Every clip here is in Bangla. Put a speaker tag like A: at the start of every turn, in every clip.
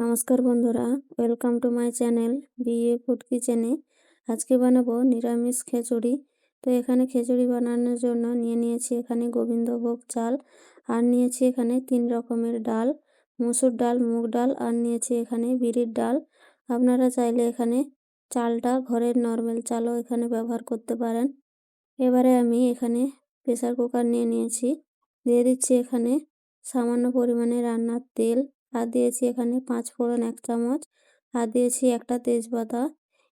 A: নমস্কার বন্ধুরা, welcome to my channel BA food কিচেনে। আজকে বানাবো নিরামিষ খিচুড়ি। তো এখানে খিচুড়ি বানানোর জন্য নিয়ে নিয়েছি এখানে গোবিন্দভোগ চাল, আর নিয়েছি এখানে তিন রকমের ডাল, মুসুর ডাল, মুগ ডাল, আর নিয়েছি এখানে বিরির ডাল। আপনারা চাইলে এখানে চালটা ঘরের নর্মাল চালও এখানে ব্যবহার করতে পারেন। এবারে আমি এখানে প্রেসার কুকার নিয়ে নিয়েছি। দিয়ে দিচ্ছি এখানে সামান্য পরিমাণে রান্নার তেল আর দিয়েছি এখানে পাঁচ ফোড়ন এক চামচ আর দিয়েছি একটা তেজপাতা।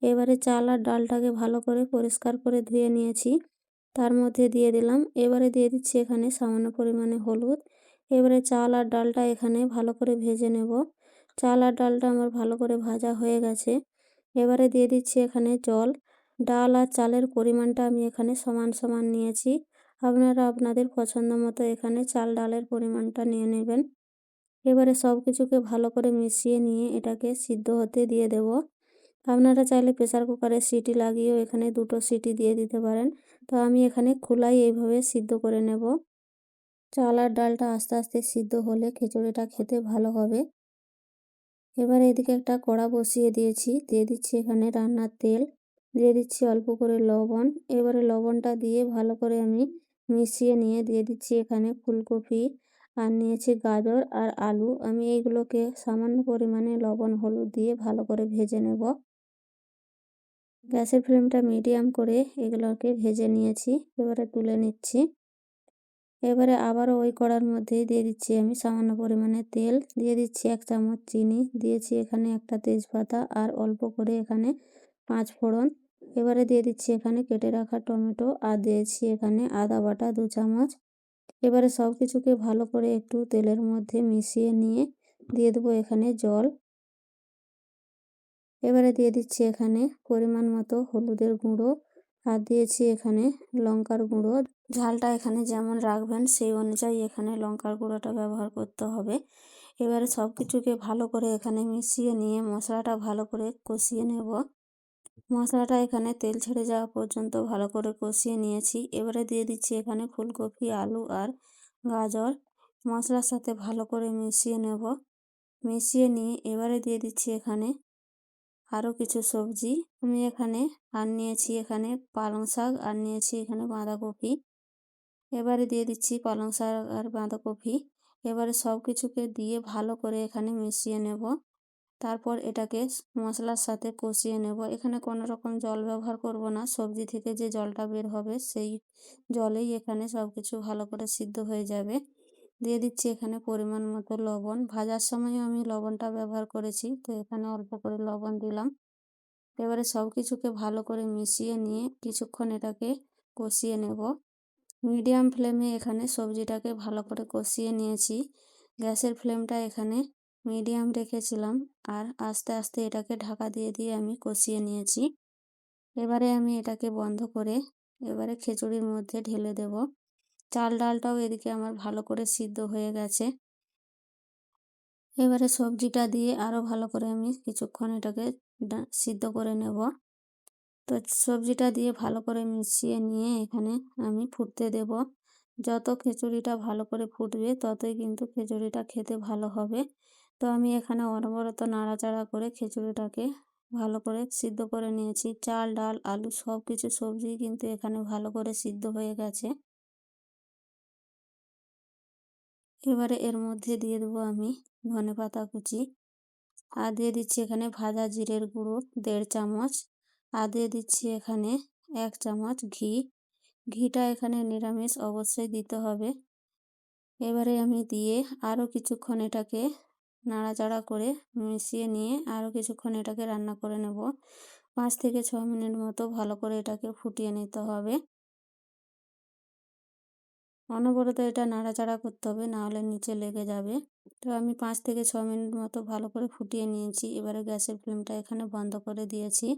A: এবারে চাল আর ডালটাকে ভালো করে পরিষ্কার করে ধুয়ে নিয়েছি। তার মধ্যে দিয়ে দিলাম। এবারে দিয়ে দিচ্ছি এখানে সামান্য পরিমাণে হলুদ। এবারে চাল আর ডালটা এখানে ভালো করে ভেজে নেব। চাল আর ডালটা আমার ভালো করে ভাজা হয়ে গেছে। এবারে দিয়ে দিচ্ছি এখানে জল। ডাল আর চালের পরিমাণটা আমি এখানে সমান সমান নিয়েছি। আপনারা আপনাদের পছন্দ মতো এখানে চাল ডালের পরিমাণটা নিয়ে নেবেন। এবারে সব কিছুকে ভালো করে মিশিয়ে নিয়ে এটাকে সিদ্ধ হতে দিয়ে দেব। আপনারা চাইলে প্রেসার কুকারে সিটি লাগিয়েও এখানে দুটো সিটি দিয়ে দিতে পারেন। তো আমি এখানে খোলাই এইভাবে সিদ্ধ করে নেব। চাল আর ডালটা আস্তে আস্তে সিদ্ধ হলে খিচুড়িটা খেতে ভালো হবে। এবার এদিকে একটা কড়া বসিয়ে দিয়েছি। দিয়ে দিচ্ছি এখানে রান্নার তেল। দিয়ে দিচ্ছি অল্প করে লবণ। এবারে লবণটা দিয়ে ভালো করে আমি মিশিয়ে নিয়ে দিয়ে দিচ্ছি এখানে ফুলকপি। আর নিয়েছি গাজর আর আলু। আমি এইগুলোকে সামান্য পরিমাণে লবণ, হলুদ দিয়ে ভালো করে ভেজে নেব। গ্যাসের ফ্লেমটা মিডিয়াম করে এগুলোকে ভেজে নিয়েছি, এবারে তুলে নিচ্ছি। এবারে আবারও ওই কড়ার মধ্যেই দিয়ে দিচ্ছি আমি সামান্য পরিমাণে তেল। দিয়ে দিচ্ছি এক চামচ চিনি। দিয়েছি এখানে একটা তেজপাতা আর অল্প করে এখানে পাঁচ ফোড়ন। এবারে দিয়ে দিচ্ছি এখানে কেটে রাখা টমেটো আর দিয়েছি এখানে আদা বাটা দু চামচ। এবারে সব কিছুকে ভালো করে একটু তেলের মধ্যে মিশিয়ে নিয়ে দিয়ে দেবো এখানে জল। এবারে দিয়ে দিচ্ছি এখানে পরিমাণ মতো হলুদের গুঁড়ো আর দিয়েছি এখানে লঙ্কার গুঁড়ো। ঝালটা এখানে যেমন রাখবেন সেই অনুযায়ী এখানে লঙ্কার গুঁড়োটা ব্যবহার করতে হবে। এবারে সব কিছুকে ভালো করে এখানে মিশিয়ে নিয়ে মশলাটা ভালো করে কষিয়ে নেব। মশলাটা এখানে তেল ছেড়ে যাওয়া পর্যন্ত ভালো করে কষিয়ে নিয়েছি। এবারে দিয়ে দিচ্ছি এখানে ফুলকপি, আলু আর গাজর। মশলার সাথে ভালো করে মিশিয়ে নেব। মিশিয়ে নিয়ে এবারে দিয়ে দিচ্ছি এখানে আরও কিছু সবজি। আমি এখানে আর নিয়েছি এখানে পালং শাক আর নিয়েছি এখানে বাঁধাকপি। এবারে দিয়ে দিচ্ছি পালং শাক আর বাঁধাকপি। এবারে সব কিছুকে দিয়ে ভালো করে এখানে মিশিয়ে নেব। তারপর এটাকে মশলার সাথে কষিয়ে নেব। এখানে কোনো রকম জল ব্যবহার করব না। সবজি থেকে যে জলটা বের হবে সেই জলেই এখানে সব কিছু ভালো করে সিদ্ধ হয়ে যাবে। দিয়ে দিচ্ছি এখানে পরিমাণ মতো লবণ। ভাজার সময় আমি লবণটা ব্যবহার করেছি, তো এখানে অল্প করে লবণ দিলাম। এবারে সব কিছুকে ভালো করে মিশিয়ে নিয়ে কিছুক্ষণ এটাকে কষিয়ে নেব। মিডিয়াম ফ্লেমে এখানে সবজিটাকে ভালো করে কষিয়ে নিয়েছি। গ্যাসের ফ্লেমটা এখানে মিডিয়াম রেখেছিলাম আর আস্তে আস্তে এটাকে ঢাকা দিয়ে দিয়ে আমি কষিয়ে নিয়েছি। এবারে আমি এটাকে বন্ধ করে এবারে খিচুড়ির মধ্যে ঢেলে দেব। চাল ডালটাও এদিকে আমার ভালো করে সিদ্ধ হয়ে গেছে। এবারে সবজিটা দিয়ে আরও ভালো করে আমি কিছুক্ষণ এটাকে সিদ্ধ করে নেব। তো সবজিটা দিয়ে ভালো করে মিশিয়ে নিয়ে এখানে আমি ফুটতে দেব। যত খিচুড়িটা ভালো করে ফুটবে ততই কিন্তু খিচুড়িটা খেতে ভালো হবে। তো আমি এখানে অনবরত নাড়াচাড়া করে খিচুড়িটাকে ভালো করে সিদ্ধ করে নিয়েছি। চাল, ডাল, আলু সব কিছু সবজি কিন্তু এখানে ভালো করে সিদ্ধ হয়ে গেছে। এবারে এর মধ্যে দিয়ে দেবো আমি ধনে পাতা কুচি। আর দিয়ে দিচ্ছি এখানে ভাজা জিরের গুঁড়ো দেড় চামচ। আর দিয়ে দিচ্ছি এখানে এক চামচ ঘি। ঘিটা এখানে নিরামিষ অবশ্যই দিতে হবে। এবারে আমি দিয়ে আরও কিছুক্ষণ এটাকে নাড়াচাড়া করে মিশিয়ে নিয়ে আরও কিছুক্ষণ এটাকে রান্না করে নেব। পাঁচ থেকে ছ মিনিট মতো ভালো করে এটাকে ফুটিয়ে নিতে হবে। অনবরত এটা নাড়াচাড়া করতে হবে নাহলে নিচে লেগে যাবে। তো আমি পাঁচ থেকে ছ মিনিট মতো ভালো করে ফুটিয়ে নিয়েছি। এবারে গ্যাসের ফ্লেমটা এখানে বন্ধ করে দিয়েছি।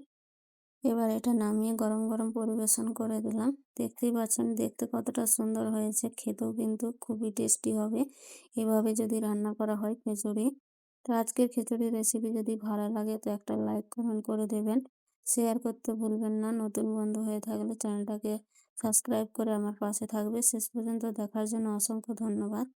A: এবার এটা নামিয়ে গরম গরম পরিবেশন করে দিলাম। দেখতেই পাচ্ছেন, দেখতে কতটা সুন্দর হয়েছে। খেতেও কিন্তু খুবই টেস্টি হবে। এভাবে যদি রান্না করা হয় খিচুড়ি। তো আজকের খিচুড়ি রেসিপি যদি ভালো লাগে তো একটা লাইক কমেন্ট করে দেবেন। শেয়ার করতে ভুলবেন না। নতুন বন্ধু হয়ে থাকলে চ্যানেলটাকে সাবস্ক্রাইব করে আমার পাশে থাকবে। শেষ পর্যন্ত দেখার জন্য অসংখ্য ধন্যবাদ।